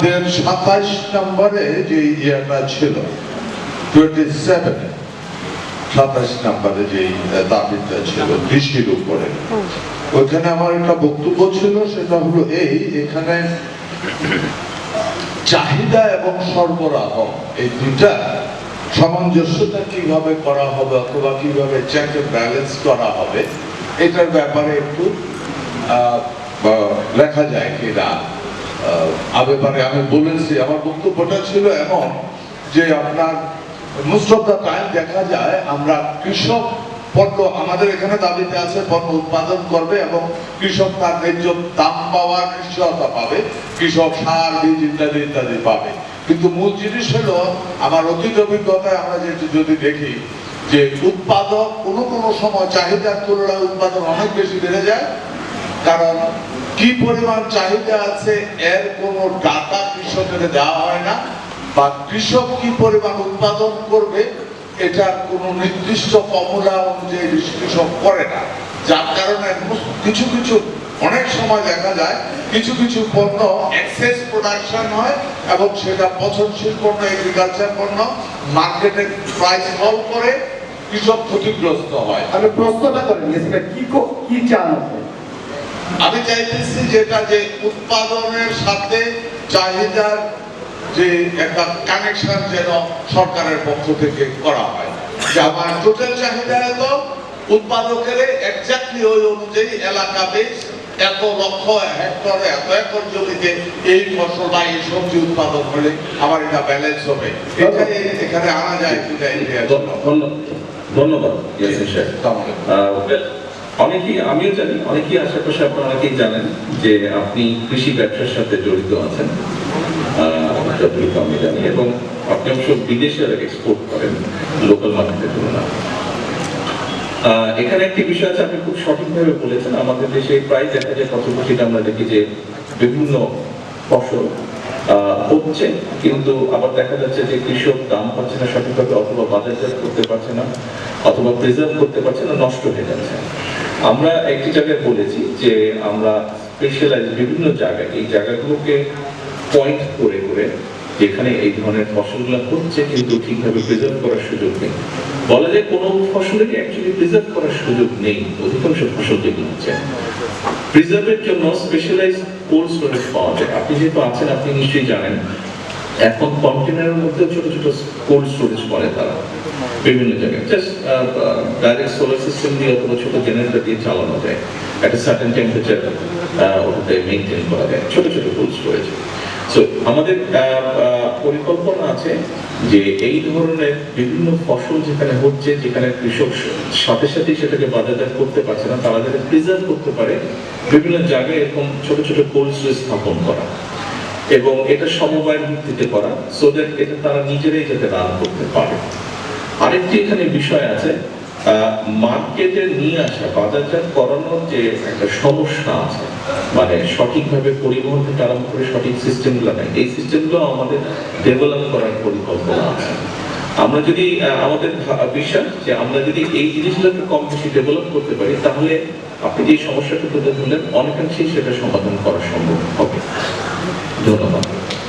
আমাদের সাতাইশ নম্বরে যে ইয়েটা ছিল টোয়েন্টি সেভেনে সাতাইশ নম্বরে যে দাবিটা ছিল কৃষির উপরে। ওখানে আমার একটা বক্তব্য ছিল, সেটা হলো এই, এখানে চাহিদা এবং সরবরাহ, এই দুইটা সামঞ্জস্যতা কীভাবে করা হবে অথবা কীভাবে চেক ব্যালেন্স করা হবে, এটার ব্যাপারে একটু লেখা যায় কিনা। ব্যাপারে আমি বলেছি, আমার বক্তব্যটা ছিল এমন যে আপনার মোস্ট অফ দ্য টাইম দেখা যায়, আমরা কৃষক পণ্য আমাদের এখানে দাবিতে আছে, পণ্য উৎপাদন করবে এবং কৃষক তার ন্যায্য দাম পাওয়ার নিশ্চয়তা পাবে, কৃষক সার, বীজ ইত্যাদি ইত্যাদি পাবে। কিন্তু মূল জিনিস হলো, আমার অতীত অভিজ্ঞতায় আমরা যেটি যদি দেখি যে উৎপাদক কোনো কোনো সময় চাহিদার তুলনায় উৎপাদন অনেক বেশি বেড়ে যায় কারণ কি পরিমাণ চাহিদা আছে, এর কোনো ডাটা কৃষকের দেওয়া হয় না, বা কৃষক কি পরিমাণ উৎপাদন করবে, এটার কোনো নির্দিষ্ট ফর্মুলা অনুযায়ী কৃষক করে না। যার কারণে কিছু কিছু, অনেক সময় দেখা যায়, কিছু কিছু পণ্য এক্সেস প্রোডাকশন হয়, এবং সেটা পছন্দশীল পণ্য এগ্রিকালচার পণ্য মার্কেটে প্রাইস ফল করে, কৃষক ক্ষতিগ্রস্ত হয়। আমি প্রশ্নটা করে নিয়েছি কি কো- চান আমি চাইতেছি যেটা যে উৎপাদনের সাথে চাহিদার যে একটা কানেকশন যেন সরকারের পক্ষ থেকে করা হয়। যে আমার টোটাল চাহিদা এত উৎপাদকের এক্স্যাক্টলি ওই অনুযায়ী এলাকা বেশ এত লক্ষ হেক্টরে এত একর জমিতে এই ফসল বা এই সবজি উৎপাদন হলে আমার এটা ব্যালেন্স হবে। এটাই এখানে আনা যায় জন্য ধন্যবাদ। অনেকেই আমিও জানি অনেকেই আশেপাশে আপনারা অনেকেই জানেন যে আপনি কৃষি ব্যবসার সাথে জড়িত আছেন যতটুকু আমি জানি এবং আপনি অবশ্য বিদেশে এক্সপোর্ট করেন লোকাল মার্কেটের তুলনায়। আহ, এখানে একটি বিষয় আছে আপনি খুব সঠিকভাবে বলেছেন আমাদের দেশে প্রায় দেখা যায় কত কোটিটা আমরা দেখি যে বিভিন্ন ফসল হচ্ছে কিন্তু আবার দেখা যাচ্ছে যে কৃষক দাম পাচ্ছে না সঠিকভাবে অথবা বাজারজাত করতে পারছে না অথবা প্রিজার্ভ করতে পারছে না নষ্ট হয়ে যাচ্ছে। আমরা একটি জায়গায় বলেছি যে আমরা স্পেশালাইজ বিভিন্ন জায়গায়, এই জায়গাগুলোকে পয়েন্ট করে করে যেখানে এই ধরনের ফসলগুলো হচ্ছে কিন্তু ঠিকভাবে প্রিজার্ভ করার সুযোগ নেই। বলা যায় কোনো ফসলেরই অ্যাকচুয়ালি প্রিজার্ভ করার সুযোগ নেই, অধিকাংশ ফসল যেগুলো হচ্ছে। প্রিজার্ভের জন্য স্পেশালাইজ কোল্ড স্টোরেজ পাওয়া যায়। আপনি যেহেতু আছেন, আপনি নিশ্চয়ই জানেন এখন কন্টেনারের মধ্যে ছোট ছোট কোল্ড স্টোরেজ করে তারা, বিভিন্ন জায়গায়। জাস্ট ডাইরেক্ট সোলার সিস্টেম দিয়ে অথবা ছোট জেনারেটর দিয়ে চালানো যায়। একটা সার্টেন টেম্পারেচার মেনটেন করা যায়। ছোট ছোট কোল্ড স্টোরেজ সো আমাদের পরিকল্পনা আছে যে এই ধরনের বিভিন্ন ফসল যেখানে হচ্ছে, যেখানে কৃষক সাথে সাথে সেটাকে বাজারজাত করতে পারছে না, তারা যাতে প্রিজার্ভ করতে পারে, বিভিন্ন জায়গায় এরকম ছোট ছোট কোল্ড স্টোরেজ স্থাপন করা। এবং এটা সমবায়ের ভিত্তিতে করা সো দ্যাট এটা তারা নিজেরাই যাতে রান করতে পারে। আরেকটি এখানে বিষয় আছে মার্কেটে নিয়ে আসা, বাজারজাত করানোর যে একটা সমস্যা আছে মানে সঠিকভাবে আরম্ভ করে সঠিক সিস্টেমগুলো নেই, এই সিস্টেমগুলো আমাদের ডেভেলপ করার পরিকল্পনা আছে। আমরা যদি আমাদের বিশ্বাস যে আমরা যদি এই জিনিসগুলোকে কম বেশি ডেভেলপ করতে পারি, তাহলে আপনি যে সমস্যাটা তুলে ধরলেন অনেকাংশেই সেটা সমাধান করা সম্ভব হবে। ধন্যবাদ।